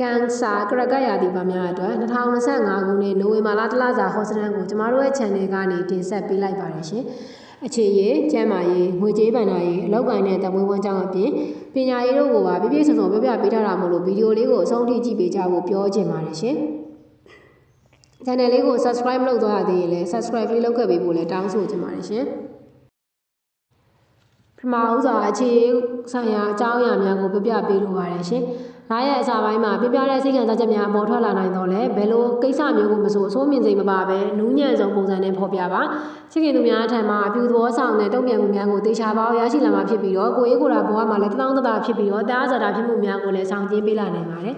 ကန်ဆာကရကရာသီပါများအတွက်2025ခုနှစ်နိုဝင်ဘာလတလစာဟောစတန်ကိုကျမတို့ရဲ့ channel ကနေတင်ဆက်ပေးလိုက်ပါတယ်ရှင်။အခြေရေးကျမ်းမာရေးငွေကြေးဗန္ဒာရေးအလောက်ကိုင်းတဲ့တမွေးဝမ်းကြောင်းအပြင်ပညာရေးတို့ကိုပါပြည့်ပြည့်စုံစုံပြောပြပေးထားတာမို့လို့ဗီဒီယိုလေးကိုအဆုံးထိကြည့်ပေးကြဖို့ပြောချင်ပါတယ်ရှင်။ channel လေးကို subscribe လုပ်သွားရသေးရင်လည်း subscribe လေးလုပ်ခဲ့ပေးဖို့လည်းတောင်းဆိုချင်ပါတယ်ရှင်။ပထမဦးစွာအခြေဆိုင်ရာအကြောင်းအရာများကိုပြပြပေးလိုပါတယ်ရှင်။ နားရဲ့အစာပိုင်းမှာပြပြတဲ့စိတ်ခံစားချက်များပေါ်ထွက်လာနိုင်တော့လဲဘယ်လိုကိစ္စမျိုးကိုမဆိုအဆိုးမြင်စိတ်မပါပဲနူးညံ့ဆုံးပုံစံနဲ့ဖော်ပြပါချစ်ခင်သူများအထံမှာအပြူသဘောဆောင်တဲ့တုံ့ပြန်မှုများကိုတေချာပေါရရှိလာမှာဖြစ်ပြီးတော့ကိုယ်ရေးကိုယ်တာဘဝမှာလည်းတသောင်းတသာဖြစ်ပြီးတော့တားစားတာဖြစ်မှုများကိုလည်းဆောင်ကျင်းပေးလာနိုင်ပါတယ်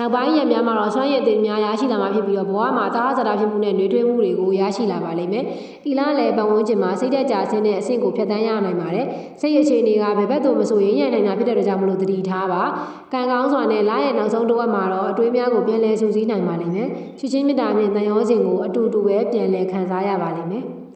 နောက်ပိုင်းရက်များမှာတော့ဆွမ်းရည်တင်များရရှိလာမှာဖြစ်ပြီးတော့ဘဝမှာတားစားတာဖြစ်မှုနဲ့နှွေးထွေးမှုတွေကိုရရှိလာပါလိမ့်မယ်။ဤလားလည်းပတ်ဝန်းကျင်မှာစိတ်သက်ကြဆင်းတဲ့အဆင့်ကိုဖြတ်တန်းရနိုင်ပါတယ်။စိတ်အခြေအနေကဘယ်ဘက်သို့မဆိုရင်ရနိုင်တာဖြစ်တဲ့ကြောင့်မလို့တတိထားပါ။ကံကောင်းစွာနဲ့လားရဲ့နောက်ဆုံးတစ်ဝက်မှာတော့အတွေးများကိုပြန်လည်စုစည်းနိုင်ပါလိမ့်မယ်။ချစ်ချင်းမေတ္တာဖြင့်တန်ရောစဉ်ကိုအတူတူပဲပြန်လည်ခံစားရပါလိမ့်မယ်။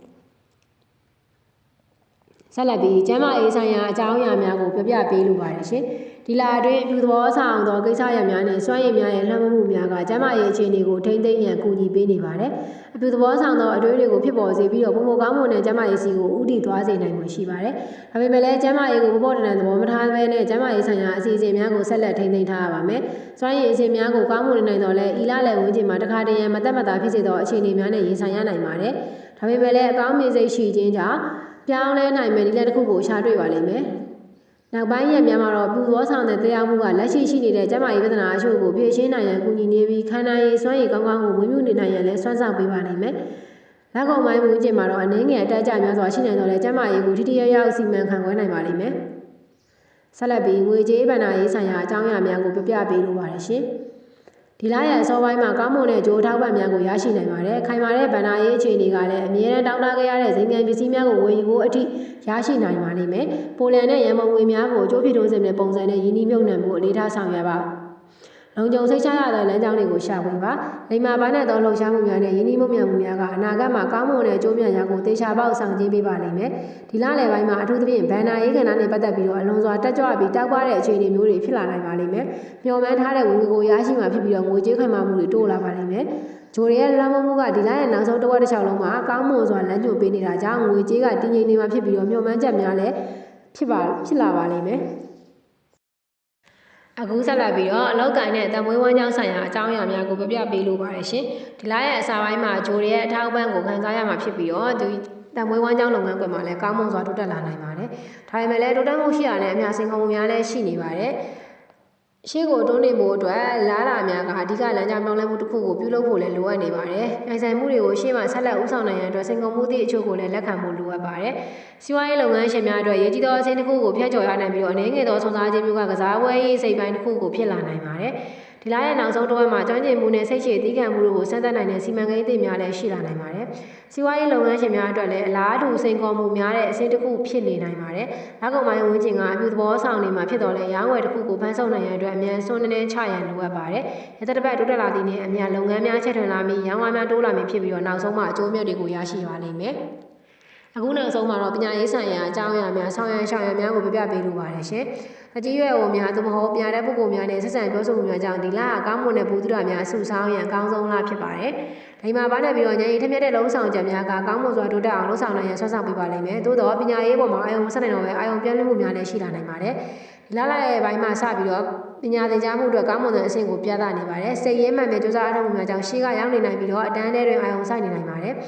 ဆက်လက်ပြီးကျမ်းမာရေးဆိုင်ရာအကြောင်းအရာများကိုပြပြပေးလိုပါတယ်ရှင်။ဒီလအတွင်းအပြုသဘောဆောင်သောကိစ္စရပ်များနဲ့စွမ်းရည်များရဲ့လှမ်းမှုများကကျမ်းမာရေးအခြေအနေကိုထိမ့်သိမ်းရန်ကူညီပေးနေပါတယ်။အပြုသဘောဆောင်သောအတွေးတွေကိုဖြစ်ပေါ်စေပြီးတော့ပုံမကောင်းမှုနဲ့ကျမ်းမာရေးစီကိုဥတည်သွားစေနိုင်မှာရှိပါတယ်။ဒါပေမဲ့လည်းကျမ်းမာရေးကိုပေါ်ပေါ်တန်တန်သဘောမထားဘဲနဲ့ကျမ်းမာရေးဆိုင်ရာအစီအစဉ်များကိုဆက်လက်ထိမ့်သိမ်းထားရပါမယ်။စွမ်းရည်အစီအစဉ်များကိုကောင်းမွန်နိုင်တော့လဲဤလလည်းဝန်းကျင်မှာတခါတည်းရန်မသက်မသာဖြစ်စေသောအခြေအနေများနဲ့ရင်ဆိုင်ရနိုင်ပါတယ်။ဒါပေမဲ့လည်းအကောင်းမြင်စိတ်ရှိခြင်းကြောင့် ပြောင်းလဲနိုင်မယ့်နည်းလမ်းတစ်ခုကိုရှာတွေ့ပါလိမ့်မယ်။နောက်ပိုင်းရက်များမှာတော့ပူဇော်ဆောင်တဲ့တရားမှုကလက်ရှိရှိနေတဲ့ကျန်းမာရေးပြဿနာအချို့ကိုဖြေရှင်းနိုင်ရန်ကူညီနေပြီးခန္ဓာရည်စွမ်းရည်ကောင်းကောင်းကိုဝန်းမြူနေနိုင်ရန်လည်းစွမ်းဆောင်ပေးပါနိုင်မယ်။လက်ကုံပိုင်းမူကျင်မှာတော့အနေငယ်အတက်ကြများစွာရှိနေတော့လဲကျန်းမာရေးကိုထိထိရောက်ရောက်စီမံခန့်ခွဲနိုင်ပါလိမ့်မယ်။ဆက်လက်ပြီးငွေကြေးဗဏ္ဍာရေးဆိုင်ရာအကြောင်းအရာများကိုပြပြပေးလိုပါတယ်ရှင်။ ဒီလရဲ့အစောပိုင်းမှာကောင်းမွန်တဲ့ဂျိုးထောက်ပံ့များကိုရရှိနိုင်ပါတယ်။ခိုင်မာတဲ့ဗန္နာရေးအခြေအနေကလည်းအမြဲတမ်းတောင်းတခဲ့ရတဲ့ဇိမ်ကန်ပစ္စည်းများကိုဝယ်ယူဖို့အထိရရှိနိုင်ပါလိမ့်မယ်။ပိုလန်နဲ့ရန်ပုံငွေများကိုကြိုးဖြစ်ထုံးစင်တဲ့ပုံစံနဲ့ယင်းနှိမ့်မြုပ်နှံမှုအလေးထားဆောင်ရွက်ပါ လုံခြုံစိတ်ချရတဲ့လမ်းကြောင်းတွေကိုရှာဖွေပါလိမ္မာပိုင်းနဲ့သောလှုပ်ရှားမှုများနဲ့ယင်းနှိမုံမြန်မှုများကအနာဂတ်မှာကောင်းမွန်တဲ့ကြိုးမြတ်ရာကိုတေချာပေါက်ဆောင်ကျင်းပေးပါလိမ့်မယ်ဒီလလယ်ပိုင်းမှာအထူးသဖြင့်ဘန်နာရေးကဏ္ဍနဲ့ပတ်သက်ပြီးတော့အလွန်စွာတက်ကြွပြီးတောက်ပတဲ့အခြေအနေမျိုးတွေဖြစ်လာနိုင်ပါလိမ့်မယ်မျှော်မှန်းထားတဲ့ဝင်ငွေကိုရရှိမှဖြစ်ပြီးတော့ငွေကြေးခိုင်မာမှုတွေတိုးလာပါလိမ့်မယ်ဂျိုရီရဲ့လွှမ်းမိုးမှုကဒီလရဲ့နောက်ဆုံးတစ်ဝက်တစ်ချောင်းလုံးမှာကောင်းမွန်စွာလမ်းညွှန်ပေးနေတာကြောင့်ငွေကြေးကတည်ငြိမ်နေမှာဖြစ်ပြီးတော့မျှော်မှန်းချက်များလည်းဖြစ်ပါဖြစ်လာပါလိမ့်မယ် အခုဆက်လက်ပြီးတော့အလောက်ကိုင်းနဲ့တမွေးဝမ်းကြောင်းဆိုင်ရာအကြောင်းအရာများကိုပြပြပေးလိုပါတယ်ရှင်ဒီလရဲ့အစာပိုင်းမှာဂျိုတွေရဲ့အထောက်အပံ့ကိုခံစားရမှာဖြစ်ပြီးတော့ဒီတမွေးဝမ်းကြောင်းလုပ်ငန်းခွင်မှာလည်းကောင်းမွန်စွာတိုးတက်လာနိုင်ပါတယ်ဒါပေမဲ့လည်းတိုးတက်မှုရှိရတဲ့အများစင်ကုန်မှုများလည်းရှိနေပါတယ် ရှေ့ကိုတွန်းနေဖို့အတွက်လားလာများကအဓိကလမ်းကြောင်းပြောင်းလဲမှုတစ်ခုကိုပြုလုပ်ဖို့လည်းလိုအပ်နေပါတယ်။နိုင်ဆိုင်မှုတွေကိုရှေ့မှာဆက်လက်ဦးဆောင်နိုင်ရန်အတွက်စိန်ခေါ်မှုသည့်အချို့ကိုလည်းလက်ခံဖို့လိုအပ်ပါတယ်။စီးပွားရေးလုပ်ငန်းရှင်များအတွက်ရည်ကြီးသောအချိန်တစ်ခုကိုဖျက်ချော်ရနိုင်ပြီးတော့အနေငယ်သောဆွမ်းစားခြင်းမျိုးကကစားပွဲရေးစိတ်ပိုင်းတစ်ခုကိုဖြစ်လာနိုင်ပါတယ်။ ဒီလရဲ့နောက်ဆုံးတစ်ဝက်မှာကျွမ်းကျင်မှုနဲ့စိတ်ရှည်တည်ခံမှုတို့ကိုစမ်းသပ်နိုင်တဲ့စီမံကိန်းအသစ်များလည်းရှိလာနိုင်ပါတယ်။စီးပွားရေးလုပ်ငန်းရှင်များအတွက်လည်းအလားတူစိန်ခေါ်မှုများတဲ့အဆင့်တစ်ခုဖြစ်နေနိုင်ပါတယ်။နောက်ကုန်ပိုင်းဝန်းကျင်ကအပြုသဘောဆောင်နေမှာဖြစ်တော်လဲရောင်းဝယ်တစ်ခုကိုဖန်ဆုပ်နိုင်ရန်အတွက်အမြန်ဆုံးနည်းနည်းချရန်လိုအပ်ပါတယ်။ရသက်တစ်ပတ်တိုးတက်လာသည့်နှင့်အမြန်လုပ်ငန်းများချက်ထွင်လာပြီးရောင်းဝယ်များတိုးလာမည်ဖြစ်ပြီးတော့နောက်ဆုံးမှာအကျိုးမြတ်တွေကိုရရှိပါလိမ့်မယ်။ အခုနောက်ဆုံးမှာတော့ပညာရေးဆိုင်ရာအကြောင်းအရာများဆောင်ရွက်ရှောင်ရများကိုပြပြပေးလိုပါတယ်ရှင်။အကြီးရွယ်အိုများသို့မဟုတ်ပြတဲ့ပုဂ္ဂိုလ်များနဲ့ဆက်ဆံပြောဆိုမှုများကြောင့်ဒီလကကောင်းမွန်တဲ့ဘူဒ္ဓရာများအဆူဆောင်းရန်အကောင်းဆုံးလဖြစ်ပါတယ်။ဒီမှာဘာနဲ့ပြီးတော့ဉာဏ်ရည်ထက်မြက်တဲ့လုံဆောင်ချက်များကကောင်းမွန်စွာတိုးတက်အောင်လှုပ်ဆောင်နိုင်ရန်ဆွမ်းဆောင်ပေးပါလိမ့်မယ်။သို့တော့ပညာရေးပေါ်မှာအာယုံဆက်နိုင်တော့ပဲအာယုံပြည့်လည်မှုများလည်းရှိလာနိုင်ပါတယ်။ဒီလလာရဲ့ဘိုင်းမှာစပြီးတော့ပညာသင်ကြားမှုအတွက်ကောင်းမွန်တဲ့အဆင့်ကိုပြသနေပါတယ်။စိတ်ရင်းမှန်တဲ့ကြိုးစားအားထုတ်မှုများကြောင့်ရှေ့ကရောက်နေနိုင်ပြီးတော့အတန်းထဲတွင်အာယုံစိုက်နေနိုင်ပါတယ်။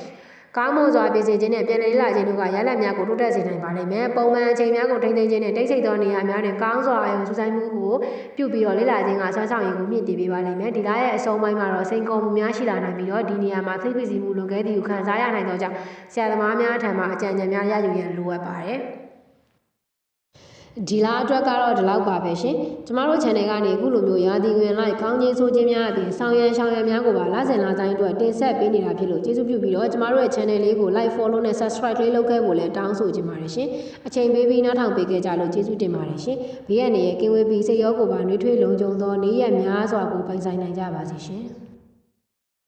ကောင်းမွန်စွာပြင်ဆင်ခြင်းနဲ့ပြန်လည်လာခြင်းတို့ကရလဒ်များကိုတိုးတက်စေနိုင်ပါလိမ့်မယ်။ပုံမှန်အချိန်များကိုထိန်းသိမ်းခြင်းနဲ့တိတ်ဆိတ်သောနေရာများတွင်ကောင်းစွာအယုံစူးစိုက်မှုကိုပြုပြီးတော့လေ့လာခြင်းကဆွမ်းဆောင်ရည်ကိုမြင့်တင်ပေးပါလိမ့်မယ်။ဒီလားရဲ့အဆုံးပိုင်းမှာတော့စိန်ခေါ်မှုများရှိလာနိုင်ပြီးတော့ဒီနေရာမှာသိပ္ပစီမှုလွန်ကဲသည်ကိုခံစားရနိုင်သောကြောင့်ဆရာသမားများထံမှအကြံဉာဏ်များရယူရန်လိုအပ်ပါတယ်။ ဒီလားအတွက်ကတော့ဒီလောက်ပါပဲရှင်ကျမတို့ channel ကနေအခုလိုမျိုးရာသီဝင်လိုက်ကောင်းချင်းဆိုးချင်းများအပြင်ဆောင်ရန်ရှောင်ရန်များကိုပါလဆင်လာတိုင်းအတွက်တင်ဆက်ပေးနေတာဖြစ်လို့ကျေးဇူးပြုပြီးတော့ကျမတို့ရဲ့ channel လေးကို like follow နဲ့ subscribe လေးလုပ်ခဲ့ဖို့လည်းတောင်းဆိုချင်ပါတယ်ရှင်အချိန်ပေးပြီးနောက်ထောင်ပေးခဲ့ကြလို့ကျေးဇူးတင်ပါတယ်ရှင်ဘေးရန်ရဲ့ကင်းဝေးပြီးစိတ်ရောကိုယ်ပါနှွေးထွေးလုံခြုံသောနေ့ရက်များစွာကိုပိုင်ဆိုင်နိုင်ကြပါစေရှင်